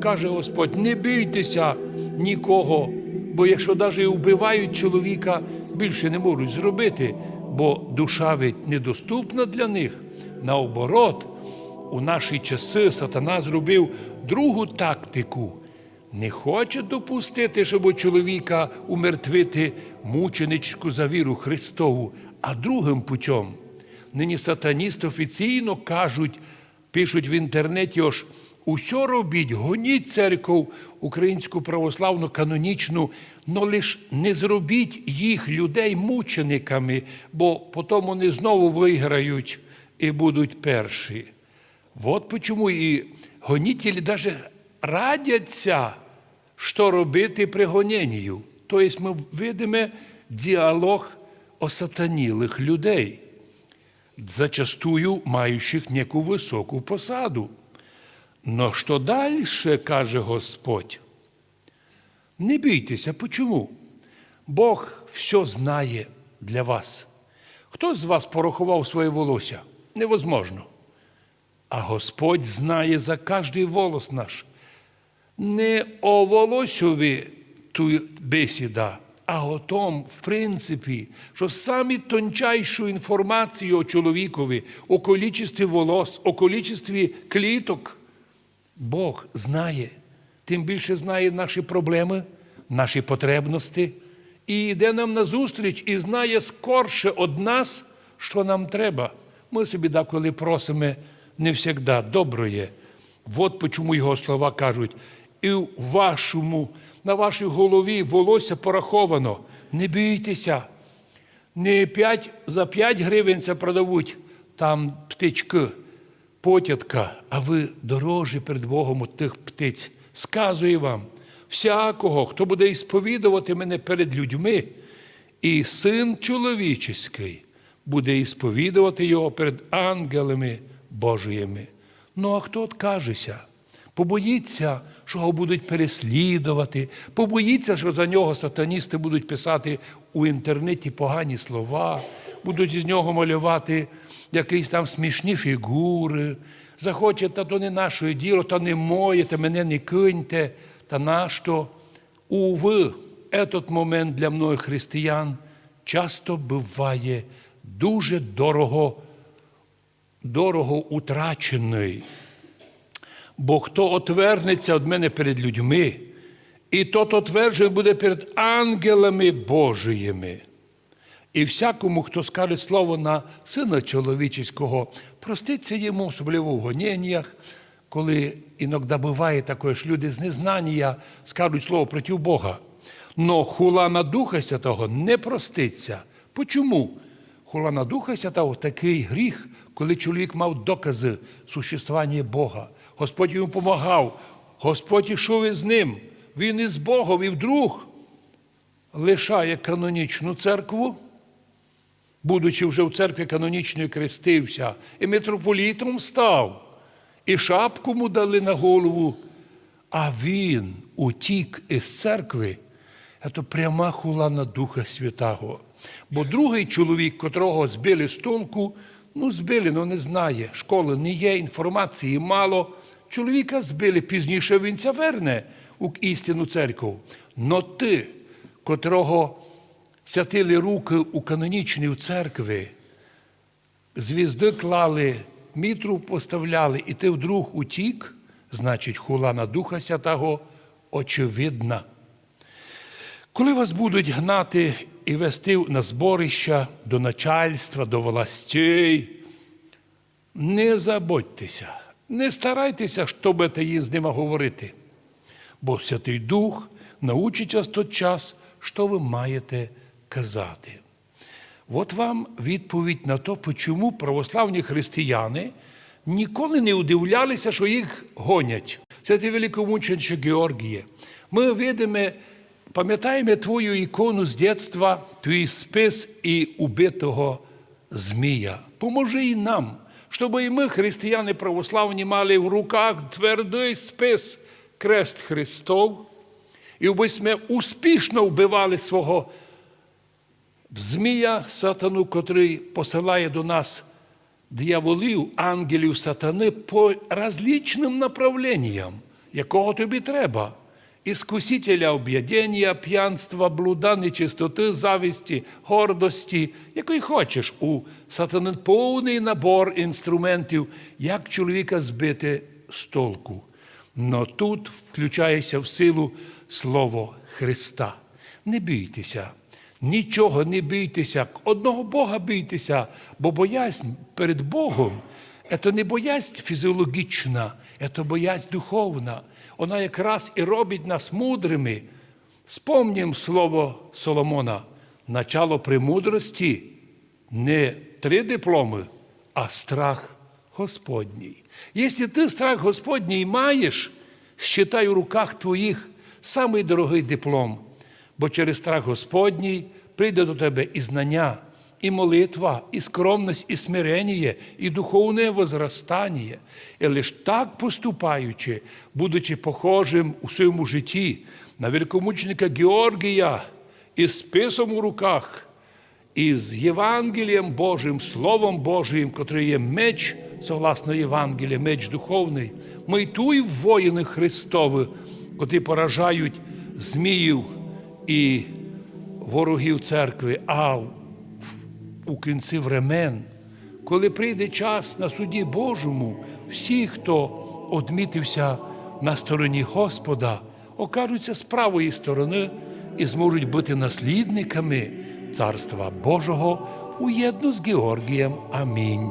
Каже Господь, не бійтеся нікого, бо якщо навіть вбивають чоловіка, більше не можуть зробити, бо душа ведь недоступна для них. Наоборот, у наші часи сатана зробив другу тактику. Не хоче допустити, щоб у чоловіка умертвити мученичку за віру Христову, а другим путем. Нині сатаністи офіційно кажуть, пишуть в інтернеті, ось, усе робіть, гоніть церков українську православну канонічну, но лиш не зробіть їх людей мучениками, бо потім вони знову виграють і будуть перші. От почому і гонітелі навіть радяться, що робити при гоненню. Тобто ми видимо діалог осатанілих людей, зачастую маючих неку високу посаду. Но що далі, каже Господь? Не бійтеся, почому? Бог все знає для вас. Хто з вас порахував своє волосся? Невозможно. А Господь знає за кожний волос наш. Не о волосьові ту бесіда, а о том, в принципі, що самі тончайшу інформацію о чоловікові, о количестві волос, о количестві кліток, Бог знає. Тим більше знає наші проблеми, наші потребності, і йде нам назустріч і знає скорше од нас, що нам треба. Ми собі деколи просимо не завжди доброє. От чому його слова кажуть, і в вашому, на вашій голові волосся пораховано. Не бійтеся. Не 5, за 5 гривень це продавуть там птички, потятка, а ви дорожі перед Богом от тих птиць. Сказую вам, всякого, хто буде ісповідувати мене перед людьми, і син чоловічий буде ісповідувати його перед ангелами Божіями. Ну а хто откажеться? Побоїться, що його будуть переслідувати, побоїться, що за нього сатаністи будуть писати у інтернеті погані слова, будуть із нього малювати якісь там смішні фігури. Захоче, та то не наше діло, та не моє, та мене не киньте, та нащо. Уви, этот момент для многих християн часто буває дуже дорого, дорого утрачений. Бо хто отвернеться від мене перед людьми, і тот отверджений буде перед ангелами Божіїми. І всякому, хто скаже слово на сина чоловічого, проститься йому, особливо в гоніннях, коли іноді буває таке, що люди з незнання скажуть слово проти Бога. Но хула на Духа Святого не проститься. Почому? Хула на Духа Святого такий гріх, коли чоловік мав докази существування Бога. Господь йому допомагав, Господь йшов із ним, він із Богом, і вдруг лишає канонічну церкву, будучи вже в церкві канонічної крестився, і митрополітом став, і шапку му дали на голову, а він утік із церкви. Це пряма хула на Духа Святого. Бо другий чоловік, котрого збили з толку, ну збили, ну не знає, школи не є, інформації мало. Чоловіка збили, пізніше він це верне у істинну церкву. Но ти, котрого святили руки у канонічній церкві, звізди клали, мітру поставляли, і ти вдруг утік, значить, хула на Духа Святого очевидна. Коли вас будуть гнати і вести на зборища до начальства, до властей, не забудьтеся, не старайтеся, щоб їм з ними говорити, бо Святий Дух научить вас тот час, що ви маєте казати. От вам відповідь на то, чому православні християни ніколи не удивлялися, що їх гонять. Це ти великомученче Георгіє. Ми видимо, пам'ятаємо твою ікону з дитинства, твій спис і убитого Змія. Поможи і нам, щоб і ми, християни православні, мали в руках твердий спис Крест Христов, і ми успішно вбивали свого Змія сатану, котрий посилає до нас дьяволів, ангелів сатани по различним направленням. якого тобі треба. Іскусителя об'єднання, п'янства, блуда, нечистоти, завісті, гордості, якої хочеш. У сатани повний набор інструментів, як чоловіка збити з толку. Но тут включається в силу слово Христа. Не бійтеся, нічого не бійтеся, одного Бога бійтеся, бо боязнь перед Богом це не боязнь фізіологічна, це боязнь духовна. Вона якраз і робить нас мудрими. Спомнім слово Соломона. Начало премудрості не три дипломи, а страх Господній. Якщо ти страх Господній маєш, считай у руках твоїх самий дорогий диплом, бо через страх Господній прийде до тебе і знання, і молитва, і скромність, і смирення, і духовне возрастання. І лише так поступаючи, будучи похожим у своєму житті на великомученика Георгія із списом у руках, із Євангелієм Божим, Словом Божим, котрий є меч, согласно Євангелія, меч духовний, ми майтуй воїни Христові, котрі поражають зміїв і ворогів церкви, а у кінці времен, коли прийде час на суді Божому, всі, хто одмітився на стороні Господа, окажуться з правої сторони і зможуть бути наслідниками Царства Божого уєдно з Георгієм. Амінь.